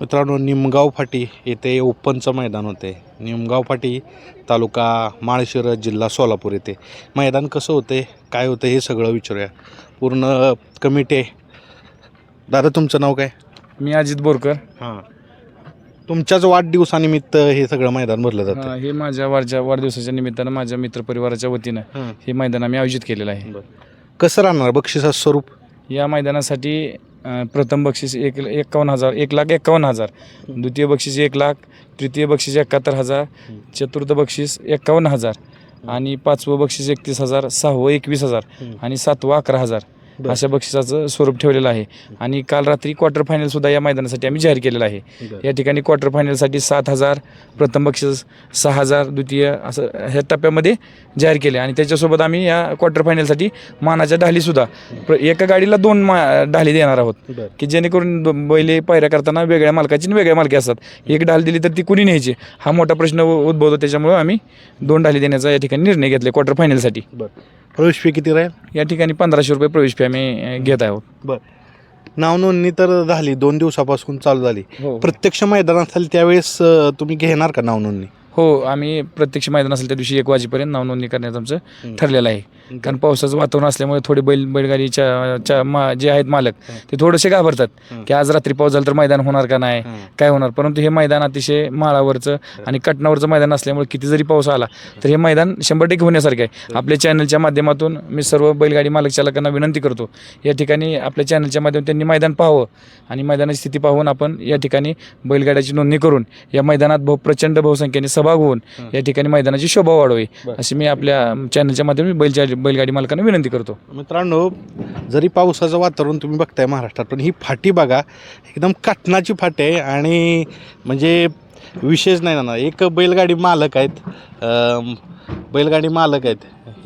मित्रांनो निमगाव फाटी येथे ओपनचं मैदान होते. निमगाव फाटी तालुका माळशिरस जिल्हा सोलापूर येथे मैदान कसं होते काय होतं हे सगळं विचारूया. पूर्ण कमिटी आहे. दादा तुमचं नाव काय? मी अजित बोरकर. हां. तुमच्याच वाढदिवसानिमित्त हे सगळं मैदान भरलं जातं. हा, हे माझ्या वारच्या वाढदिवसाच्या निमित्तानं माझ्या मित्रपरिवाराच्या वतीनं हां. हे मैदान आम्ही आयोजित केलेलं आहे. कसं राहणार बक्षिसाचं स्वरूप? या मैदानासाठी प्रथम बक्षीस एक एकावन्न हजार एक लाख एकावन्न हजार. द्वितीय बक्षीस एक लाख तृतीय बक्षीस एकाहत्तर हजार चतुर्थ बक्षीस एकावन्न हजार. आणि पाचवं बक्षीस एकतीस हजार सहावं एकवीस हजार. आणि सातवं अकरा हजार. अशा बक्षिसाचं स्वरूप ठेवलेलं आहे. आणि काल रात्री क्वार्टर फायनल सुद्धा या मैदानासाठी आम्ही जाहीर केलेलं आहे. या ठिकाणी क्वार्टर फायनलसाठी सात हजार प्रथम बक्षीस सहा हजार द्वितीय असं ह्या टप्प्यामध्ये जाहीर केले. आणि त्याच्यासोबत आम्ही या क्वार्टर फायनलसाठी मानाच्या ढालीसुद्धा एका गाडीला दोन मा ढाली देणार आहोत. की जेणेकरून बैले पायऱ्या करताना वेगळ्या मालकाची आणि वेगळ्या मालकी असतात. एक ढाल दिली तर ती कुणी न्यायची? हा मोठा प्रश्न उद्भवतो. त्याच्यामुळं आम्ही दोन ढाली देण्याचा या ठिकाणी निर्णय घेतला क्वार्टर फायनलसाठी प्रवेश फी किती राहील? या ठिकाणी पंधराशे रुपये प्रवेश फी आम्ही घेत आहोत. बरं. नाव नोंदणी तर झाली दोन दिवसापासून चालू झाली. हो. प्रत्यक्ष मैदान असेल त्यावेळेस अं, तुम्ही घेणार का नाव नोंदणी हो आम्ही प्रत्यक्ष मैदान असेल त्या दिवशी एक वाजेपर्यंत नावनोंदणी करण्याचं आमचं. ठरलेलं आहे. कारण पावसाचं वातावरण असल्यामुळे थोडे बैल बैलगाडीच्या च्या मा जे आहेत मालक ते थोडेसे घाबरतात. की आज रात्री पाऊस झाला तर मैदान होणार का नाही? काय होणार? परंतु हे मैदान अतिशय माळावरचं आणि कटनावरचं मैदान असल्यामुळे किती जरी पाऊस आला तर हे मैदान शंभर टक्के होण्यासारखं आहे. आपल्या चॅनलच्या माध्यमातून मी सर्व बैलगाडी मालक चालकांना विनंती करतो या ठिकाणी आपल्या चॅनलच्या माध्यमातून त्यांनी मैदान पाहावं आणि मैदानाची स्थिती पाहून आपण या ठिकाणी बैलगाड्याची नोंदणी करून या मैदानात बहु प्रचंड बहुसंख्येने सहभाग होऊन या ठिकाणी मैदानाची शोभा वाढवी अशी मी आपल्या चॅनलच्या माध्यमातून बैलच्या बैलगाडी मालकांना विनंती करतो. मित्रांनो जरी पावसाचं वातावरण तुम्ही बघताय महाराष्ट्रात पण ही फाटी बघा एकदम काटणाची फाटी आहे आणि म्हणजे विशेष नाही ना एक बैलगाडी मालक आहेत बैलगाडी मालक आहेत.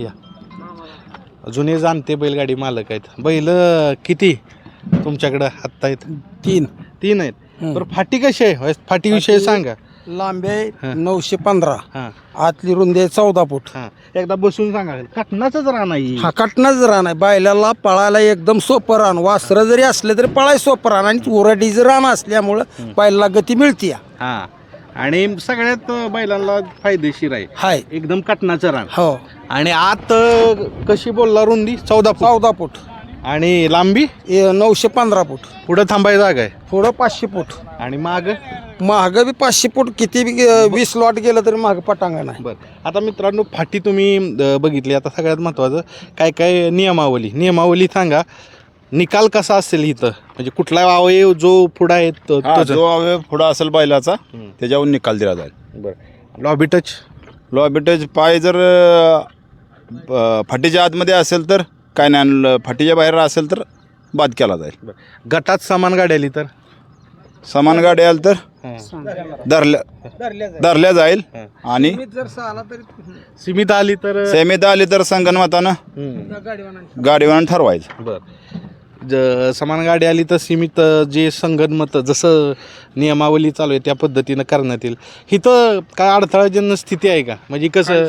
या. जुने जाणते बैलगाडी मालक आहेत. बैल किती तुमच्याकडं आत्ता आहेत? तीन. तीन आहेत. हं. बरं फाटी कशी आहे? फाटीविषयी सांगा. लांबी आहे. नऊशे पंधरा. हां. आतली रुंदी आहे चौदा फूट. हां. एकदा बसून सांगा काटणाचंच राहणार हा. कटनाच रान आहे. बैलाला पळायला एकदम सोपं रान. वासरं जरी असले तरी पळाय सोपं रान. आणि उराडीचं रान असल्यामुळं बैलाला गती मिळते हां. आणि सगळ्यात बैलांना फायदेशीर आहे. हाय. एकदम कटनाचं रान. हो. आणि आत अ, कशी बोलला रुंदी? चौदा फूट. चौदा फूट. आणि लांबी? नऊशे पंधरा फूट. पुढं थांबाय जागा आहे. पुढं पाचशे फूट. आणि माग? महाग बी पाचशे फूट. किती बी वीस लॉट गेलं तरी महाग पटांगण आहे. बर. आता मित्रांनो फाटी तुम्ही अ, बघितली. आता सगळ्यात महत्त्वाचं काय काय नियमावली? नियमावली सांगा निकाल कसा असेल इथं? म्हणजे कुठला अवयव जो पुढं आहे तो- हा, तोच जो अवयव पुढं असेल बैलाचा हम्म. त्याच्यावर निकाल दिला जाईल. बरं. लॉबी टच लॉबेटेज पाय जर अ, फाटीच्या आतमध्ये असेल तर काय नाही फाटीच्या बाहेर असेल तर बाद केला जाईल. गटात समान गाडी आली तर? समान गाडी आली तर धरल्या धरल्या जाईल आणि जर आला तरी सीमित आली तर सेमीत आली तर संगणमतानं. गाडीवान ठरवायचं. बर. ज समान गाडी आली तर सीमित जे संगनमत जसं नियमावली चालू आहे त्या पद्धतीनं करण्यात येईल. इथं काय अडथळाजन्य स्थिती आहे का? म्हणजे कसं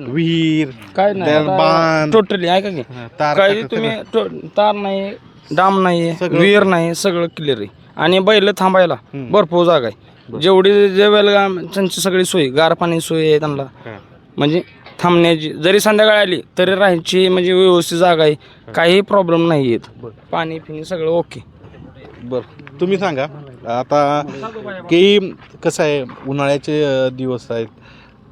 विहीर काय त्या बांध टोटली ऐका की तार काही तुम्ही टो- तार नाही डाम नाही विहीर नाही सगळं क्लिअर आहे. आणि बैल थांबायला. भरपूर जागा आहे. जेवढी जे वेळेला त्यांची सगळी सोय गार पाणी सोय आहे त्यांना. हा. म्हणजे थांबण्याची जरी संध्याकाळी आली तरी राहायची म्हणजे व्यवस्थित जागा आहे. काही प्रॉब्लेम नाही आहेत पाणी पिणी सगळं ओके बर. तुम्ही सांगा. आता की कसं आहे उन्हाळ्याचे दिवस आहेत.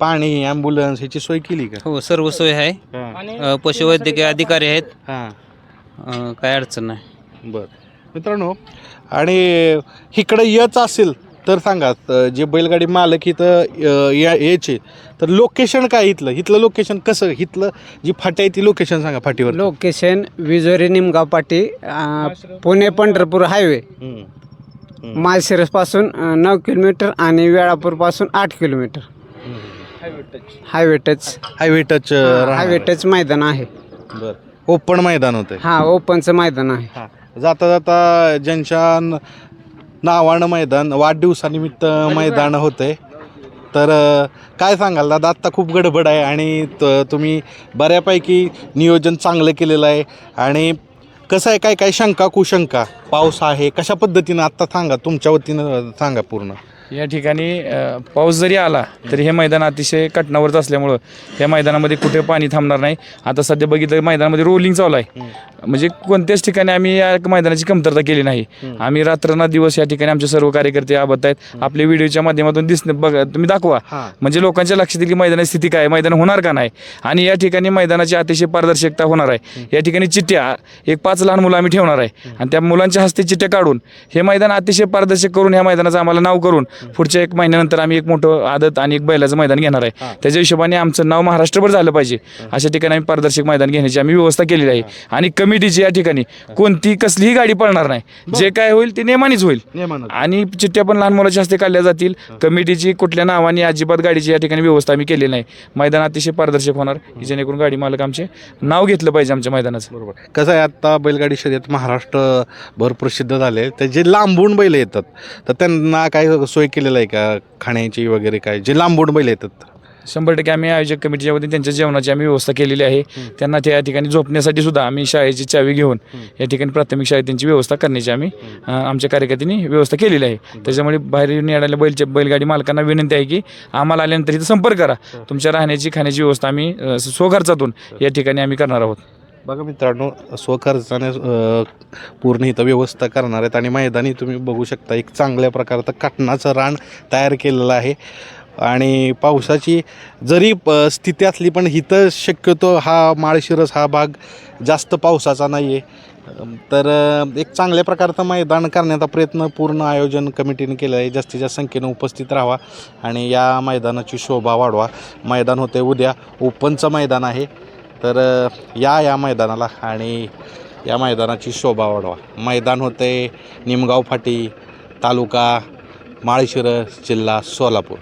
पाणी ॲम्ब्युलन्स ह्याची सोय केली का? हो सर्व सोय आहे. पशुवैद्यकीय अधिकारी आहेत. हां. काय अडचण नाही. बर. मित्रांनो आणि इकडं येच असेल तर सांगा जे बैलगाडी मालक इथं या यायचे तर लोकेशन काय इथलं? इथलं लोकेशन कसं? इथलं जी फाटी आहे ती लोकेशन सांगा फाटीवर लोकेशन विजोरी निमगाव पाटी अ, पुणे पंढरपूर हायवे. हम्म. माळशिरसपासून अ, नऊ किलोमीटर आणि वेळापूरपासून आठ kilometre. Highway touch. Highway touch. Highway touch मैदान आहे. बर. ओपन मैदान होतं हा ओपनचं मैदान आहे. हां. जाता जाता ज्यांच्या न- नावानं मैदान वाढदिवसानिमित्त मैदान होते तर काय सांगाल दादा? आत्ता खूप गडबड आहे आणि त- तुम्ही बऱ्यापैकी नियोजन चांगलं केलेलं आहे. आणि कसं आहे काय काय शंका कुशंका? पाऊस आहे कशा पद्धतीनं? आत्ता सांगा तुमच्या वतीनं सांगा पूर्ण. या ठिकाणी अ, पाऊस जरी आला तरी हे मैदान अतिशय कटनावरच असल्यामुळं या मैदानामध्ये कुठे पाणी थांबणार नाही. आता सध्या बघितलं मैदानामध्ये रोलिंग चालू आहे. म्हणजे कोणत्याच ठिकाणी आम्ही या मैदानाची कमतरता केली नाही. आम्ही रात्रना दिवस या ठिकाणी आमचे सर्व कार्यकर्ते आबत आहेत. आपल्या व्हिडिओच्या माध्यमातून दिसणे बघा तुम्ही दाखवा. हां. म्हणजे लोकांच्या लक्षात येईल की मैदानाची स्थिती काय आहे, मैदान होणार का नाही. आणि या ठिकाणी मैदानाची अतिशय पारदर्शकता होणार आहे. या ठिकाणी चिठ्ठ्या एक पाच लहान मुलं आम्ही ठेवणार आहे. आणि त्या मुलांच्या हस्ते चिठ्ठ्या काढून हे मैदान अतिशय पारदर्शक करून ह्या मैदानाचं आम्हाला नाव करून पुढच्या एक महिन्यानंतर आम्ही एक मोठं आदत आणि एक बैलाचं मैदान घेणार आहे. त्याच्या हिशोबाने आमचं नाव महाराष्ट्रभर झालं पाहिजे. अशा ठिकाणी आम्ही पारदर्शक मैदान घेण्याची आम्ही व्यवस्था केलेली आहे. आणि कमिटीची या ठिकाणी कोणती कसलीही गाडी पळणार नाही. जे काय होईल ते नेमानेच होईल. आणि चिठ्ठ्या पण लहान मुलाच्या हस्ते काढल्या जातील. कमिटीची कुठल्या नावाने अजिबात गाडीची या ठिकाणी व्यवस्था आम्ही केलेली नाही. मैदान अतिशय पारदर्शक होणार. की जेणेकरून गाडी मालक आमचे नाव घेतलं पाहिजे आमच्या मैदानाचं. बरोबर. कसं आहे आता बैलगाडी शर्यत महाराष्ट्रभर प्रसिद्ध झाले. तर जे लांबून बैल येतात तर त्यांना काय सोय केलेलं आहे का? खाण्याची वगैरे काय? जे लांबून बैल येतात. शंभर टक्के आम्ही आयोजक कमिटीच्या वतीने त्यांच्या जेवणाची आम्ही व्यवस्था केलेली आहे. त्यांना त्या ठिकाणी झोपण्यासाठी सुद्धा आम्ही शाळेची चावी घेऊन या ठिकाणी प्राथमिक शाळेत त्यांची व्यवस्था करण्याची आम्ही आमच्या कार्यकर्त्यांनी व्यवस्था केलेली आहे. त्याच्यामुळे बाहेर येऊन येणाऱ्या बैलच्या बैलगाडी मालकांना विनंती आहे की आम्हाला आल्यानंतर इथं संपर्क करा. तुमच्या राहण्याची खाण्याची व्यवस्था आम्ही स्वखर्चातून या ठिकाणी आम्ही करणार आहोत. बघा मित्रांनो स्वखर्चाने अ, पूर्ण इथं व्यवस्था करणार आहेत आणि मैदानी तुम्ही बघू शकता एक चांगल्या प्रकारचं काटणाचं रान तयार केलेलं आहे. आणि पावसाची जरी प स्थिती असली पण इथं शक्यतो हा माळशिरस हा भाग जास्त पावसाचा नाही आहे तर एक चांगल्या प्रकारचं मैदान करण्याचा प्रयत्न पूर्ण आयोजन कमिटीने केलं आहे. जास्तीत जास्त संख्येनं उपस्थित राहावा आणि या मैदानाची शोभा वाढवा. मैदान होते उद्या. ओपनचं मैदान आहे. तर या या मैदानाला आणि या मैदानाची शोभा वाढवा. मैदान होते निमगाव फाटी तालुका माळशिरस जिल्हा सोलापूर.